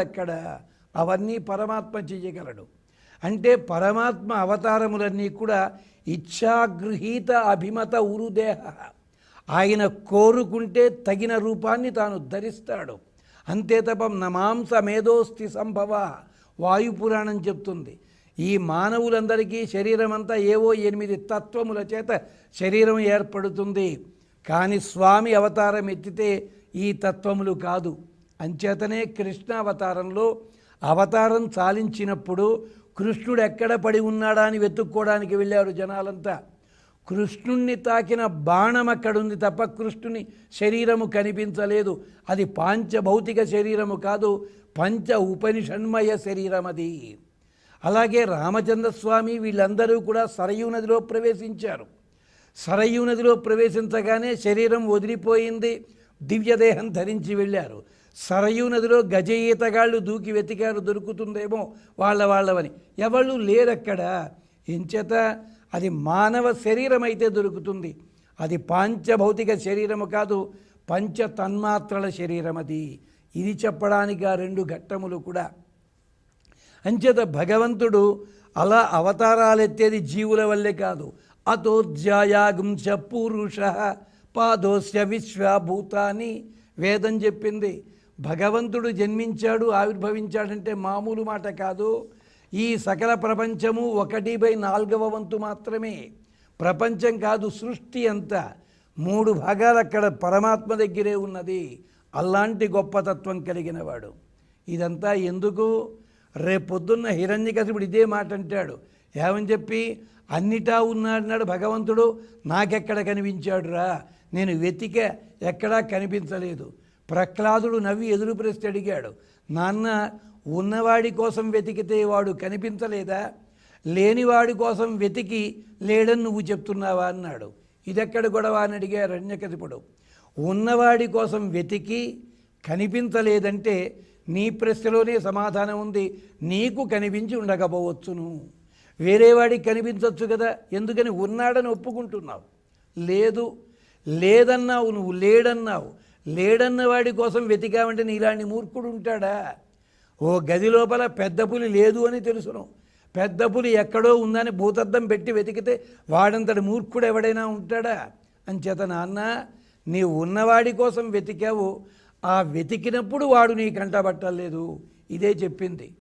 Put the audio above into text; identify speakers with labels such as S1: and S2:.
S1: ఎక్కడ అవన్నీ పరమాత్మ చేయగలడు అంటే పరమాత్మ అవతారములన్నీ కూడా ఇచ్ఛాగృహీత అభిమత ఉరుదేహ. ఆయన కోరుకుంటే తగిన రూపాన్ని తాను ధరిస్తాడు. అంతే తప్ప నమాంస మేధోస్తి సంభవ. వాయుపురాణం చెప్తుంది. ఈ మానవులందరికీ శరీరం అంతా ఏవో ఎనిమిది తత్వముల చేత శరీరం ఏర్పడుతుంది. కానీ స్వామి అవతారం ఎత్తితే ఈ తత్వములు కాదు. అంచేతనే కృష్ణావతారంలో అవతారం చాలించినప్పుడు కృష్ణుడు ఎక్కడ పడి ఉన్నాడా అని వెతుక్కోవడానికి వెళ్ళారు జనాలంతా. కృష్ణుణ్ణి తాకిన బాణం అక్కడుంది తప్ప కృష్ణుని శరీరము కనిపించలేదు. అది పాంచభౌతిక శరీరము కాదు పంచ ఉపనిషన్మయ శరీరం అది. అలాగే రామచంద్రస్వామి వీళ్ళందరూ కూడా సరయూ నదిలో ప్రవేశించారు. సరయూ నదిలో ప్రవేశించగానే శరీరం వదిలిపోయింది దివ్యదేహం ధరించి వెళ్ళారు. సరయూ నదిలో గజ ఈతగాళ్ళు దూకి వెతికారు దొరుకుతుందేమో వాళ్ళ వాళ్ళవని. ఎవళ్ళు లేరక్కడ? ఎంచేత అది మానవ శరీరం అయితే దొరుకుతుంది. అది పాంచభౌతిక శరీరము కాదు పంచ తన్మాత్రల శరీరం అది ఇది చెప్పడానికి ఆ రెండు ఘట్టములు కూడా. అంచేత భగవంతుడు అలా అవతారాలెత్తేది జీవుల వల్లే కాదు. అతోధ్యాయాగుంశ పురుష పాదోస్య విశ్వభూతాన్ని వేదం చెప్పింది. భగవంతుడు జన్మించాడు ఆవిర్భవించాడంటే మామూలు మాట కాదు. ఈ సకల ప్రపంచము ఒకటి బై నాలుగవ వంతు మాత్రమే. ప్రపంచం కాదు సృష్టి అంతా. మూడు భాగాలు అక్కడ పరమాత్మ దగ్గరే ఉన్నది. అలాంటి గొప్పతత్వం కలిగిన వాడు ఇదంతా ఎందుకు? రేపొద్దున్న హిరణ్యకశిపుడు ఇదే మాట అంటాడు. ఏమని చెప్పి? అన్నిటా ఉన్నాడన్నాడు భగవంతుడు. నాకెక్కడ కనిపించాడురా? నేను వెతిక ఎక్కడా కనిపించలేదు. ప్రహ్లాదుడు నవ్వి ఎదురు ప్రశ్న అడిగాడు నాన్న ఉన్నవాడి కోసం వెతికితే వాడు కనిపించలేదా? లేనివాడి కోసం వెతికి లేడని నువ్వు చెప్తున్నావా? అన్నాడు. ఇదెక్కడ గొడవ? అని అడిగారు అరణ్యకశిపుడు. ఉన్నవాడి కోసం వెతికి కనిపించలేదంటే నీ ప్రశ్నలోనే సమాధానం ఉంది. నీకు కనిపించి ఉండకపోవచ్చును. వేరేవాడికి కనిపించవచ్చు కదా ఎందుకని ఉన్నాడని ఒప్పుకుంటున్నావు? లేదు. లేదన్నావు నువ్వు లేడన్నావు. లేడన్న వాడి కోసం వెతికావంటే నీలాంటి మూర్ఖుడు ఉంటాడా? ఓ గది లోపల పెద్ద పులి లేదు అని తెలుసును. పెద్ద పులి ఎక్కడో ఉందని భూతద్దం పెట్టి వెతికితే వాడంతటి మూర్ఖుడు ఎవడైనా ఉంటాడా? అంచేత నాన్న నీవు ఉన్నవాడి కోసం వెతికావు. ఆ వెతికినప్పుడు వాడు నీ కంటబట్టలేదు ఇదే చెప్పింది.